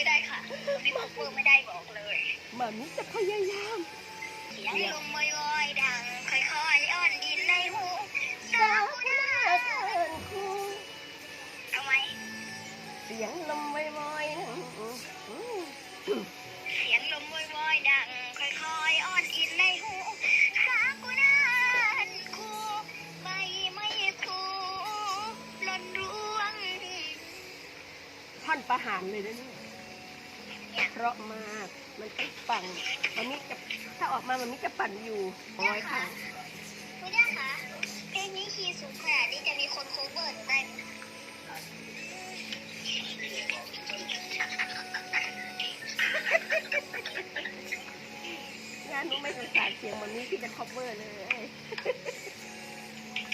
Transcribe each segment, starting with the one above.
ไม่ได้ค่ะนี่คอเวอร์ไม่ได้บอกเลยหมามิจะพยายามเสียงลมวอยๆดังค่อยๆอ้อนดินในหูสาวหน้าเอินคูทำไมเสียงลมวอยๆนะอืมเสียงลมวอยๆดังค่อยๆอ้อนอินในหูสากุนานคูใบไม่คูหล่นร่วงท่อนประหารเลยนะเนี่ยเพ ราะมาก มันต้องปั่นมันมิจะถ้าออกมามันมิจะปั่นอยู่ร้อยครั้งคุณย่าคะเพลงนี้คีย์สูงขนาดนี้จะมีคนโคเวอร์ได้ไหมงานหนูไม่สงสารเสียงมันนี้ที่จะ cover เลย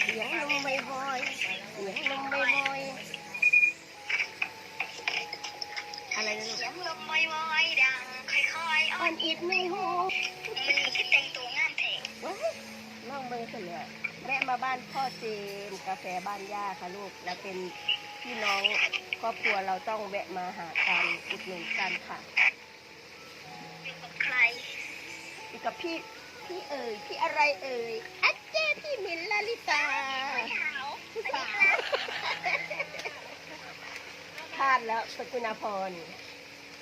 เสียงลมไม่บอยๆเสียงลมไม่บอย อะไรนะลูกเสียงลมวอยๆดังค่อยๆอ้อ่ออนนอิดไม่หูมันมีที่แต่งตัวงามแท้ว้ายน้องเบอร์เสร็จแล้วแวะมาบ้านพ่อเจมส์กาแฟบ้านย่าค่ะลูกแล้วเป็นพี่น้องครอบครัวเราต้องแวะมาหากันอุดหนุนกันค่ะอยู่กับใครอยู่กับพี่พี่เอ๋ยพี่อะไรเอ่ยอัจเจพี่มินลาลิตาไม่หาวพี่สาว พลาดแล้วสกุณาพร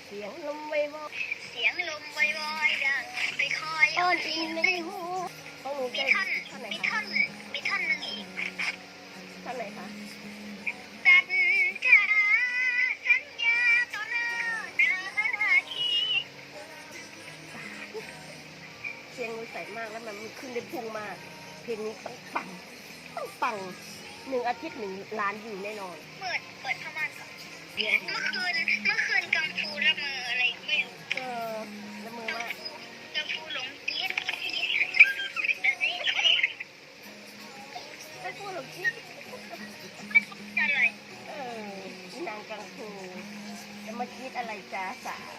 เสียงลมไววอเสียงลมวอยๆดังค่อยๆอ่อนอินในหูของหนูมีจะท่อนท่อนไหนมีคะท่อนมีท่อนหนึ่งอีกท่อนไหนคะสัญญาสัญญาต่อหน้าหน้าที่เสียงหนูใสมากแล้วมันขึ้นได้พุ่งมาก เพลงนี้ต้องปังต้องปังหนึ่งอาทิตย์หนึ่งล้านวิวแน่นอน เปิดเปิดพม่านก่อน เนี่ยเมื่อคืนเมื่อคืนกังฟูละเมออะไรไม่รู้เออล้วมือกังว่าฟูกังฟูหลงเกียดเกียดแต่นี่ไม่พูดหรอกจิ๊อะไรเออนางกังฟูจะมาคิดอะไรจ้าสาว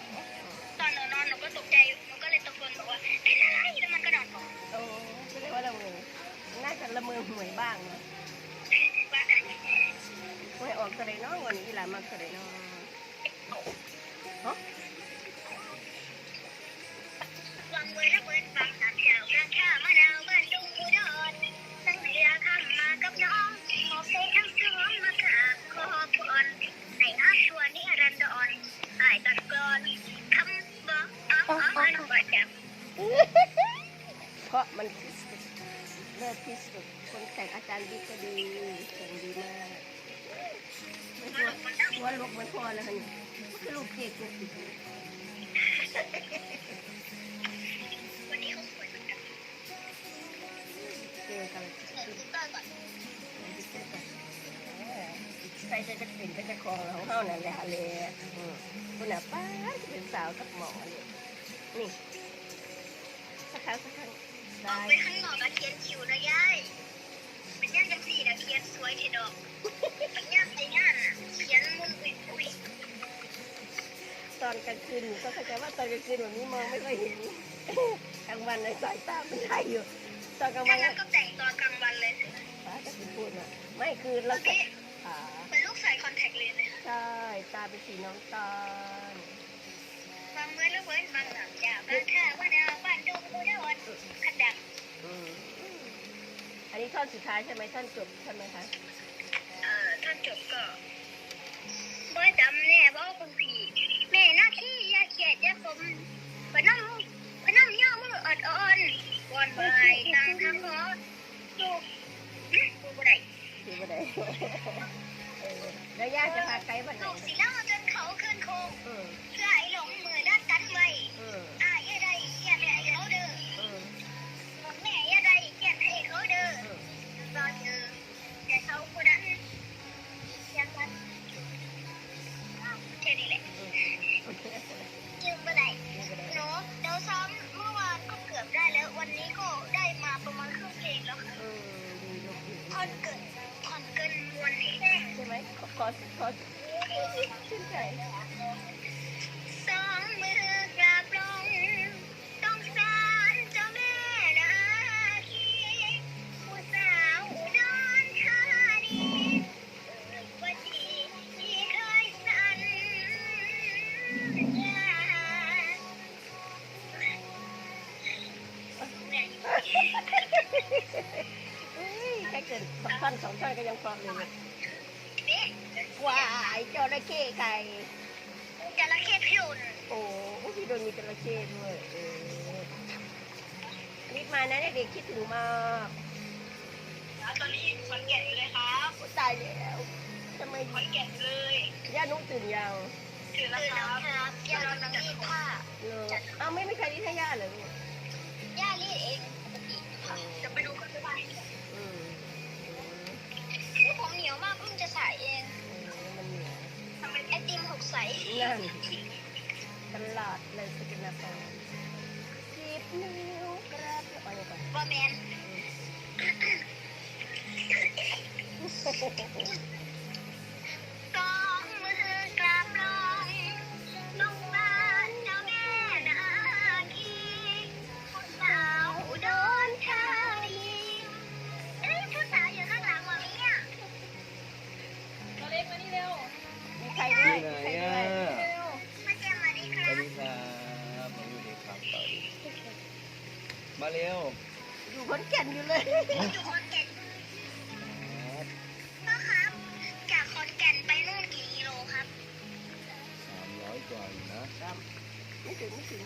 ตอนหนูนอนหนูก็ตกใจหนูก็เลยตะโกนบอกว่าเป็นอะไรแล้วมันก็นอนต่อโอ้ไม่ได้ว่าละเมอน่าจะละเมอหวยบ้างนะ หวยออกกระไดเน้องวันนี้อีหลามากระไดเน้องฮะวางเวรเบิดฟังสามชาวกลางข้ามะนาวบ้านดุงอุดรตั้งเรือข้ามมากับน้องขอเพลงทั้งสองมากราบขอพรให้อาชวนนิรันดรอายตัดกรอนคำบอกอ้ออ้ออ้อบ่จับเพราะมันที่สุดเลิศที่สุดคนแต่งอาจารย์บิ๊กก็ดีเสียงดีมาก ไม่พอหัวลุกเหมือนพอแล้วค่ะนี่มันคือลูกเจ๊กลูกอีกวันนี้เขาสวยเหมือนกันเจอกันเปิดสตาก่อนใครจะจะเป็นก็จะครองของเฮานั่นแหละเลยอืมคุณน่ะป้าจะเป็นสาวกับหมอเลยนี่สักครั้งสักครั้งออกได้ไปข้างนอกก็เขียนคิวนะยาย ขียนสวยเทดอกเป็นย่านไปงานน่ะเขียนมุนอุ้ยอุ้ยตอนกลางคืนหนูก็เข้าใจว่าตอนกลางคืนแบบนี้มองไม่ค่อยเห็นกลางวันในสายตามันได้อยู่ตอนกลางวัถ้านงั้นก็แต่งตัวกลางวันเลยสิป้าจะพูดว่าไม่คือเราเมื่อจะกี้ขาเป็นลูกใส่คอนแทคเลนส์เลยใช่ตาเป็นสีน้ำตาลฟังเมื่อแล้วเว้นฟังหลังจากบ้านท่าบ้านนาบ้านดงอุดรขัดดัง อืมอันนี้ท่อนสุดท้ายใช่ไหมท่อนจบใช่ไหมคะเอ่อท่านจบก็บ่จำแน่บ่คุณพี่แม่หน้าที่อย่าเขียดอย่าผมพน้ำพน้ำย่อมืออดอ่อนวอนบายต่างคำขอจูบดูบ่ได้คือบ่ได้เออแล้วย่าจะพาไกด์วันไหนลูกสิเล่าจนเขาขึ้นโคงอืมเพื่อ อนเกินท่อนเกินมวลนี้ใช่ไหมขอขอขอชื่นใจ ก็ยังเพราะเลยนี่ว้ายจระเข้ไก่จระเข้พิรุณโอ้โอ้พี่โดนมีจระเข้ด้วยเออรีบมานะเด็กๆคิดถึงมากตอนนี้ขอนแก่นอยู่เลยครับโอ้ตายแล้วทำไมขอนแก่นเลยย่านุ๊กตื่นยังถึงแล้วครับย่ากำลังรีดผ้าเลอเอ้าไม่ไม่ใครรีดให้ย่าเหรอลูกย่ารีดเองปกติ ใสนั่นตลาดเลยสกินนาฟองสิบนิ้วกระเป๋าอะไรก่อนว่าแมน ขอนแก่นอยู่เลยอยู่ขอนแก่นพ่อครับ จากขอนแก่นไปนู่นกี่กิโลครับสามร้อยกว่าอยู่นะไม่ถึงไม่ถึง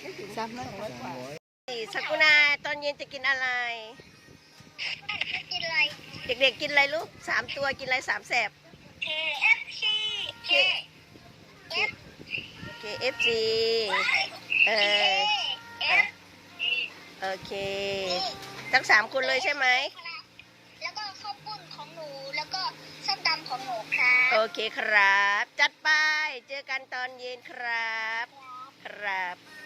ไม่ถึงสามร้อยสองร้อยกว่าร้อยสักุณาตอนเย็นจะกินอะไร กินอะไร เด็กๆกินอะไรลูกสามตัวกินอะไรสามแสบ KFC K F KFC เออ F โอเค ทั้งสามคนเลยใช่ไหมแล้วก็ข้าวปุ้นของหนูแล้วก็ส้มตำของหนูครัโอบเคครับ จัดไป เจอกันตอนเย็นครับ ครับค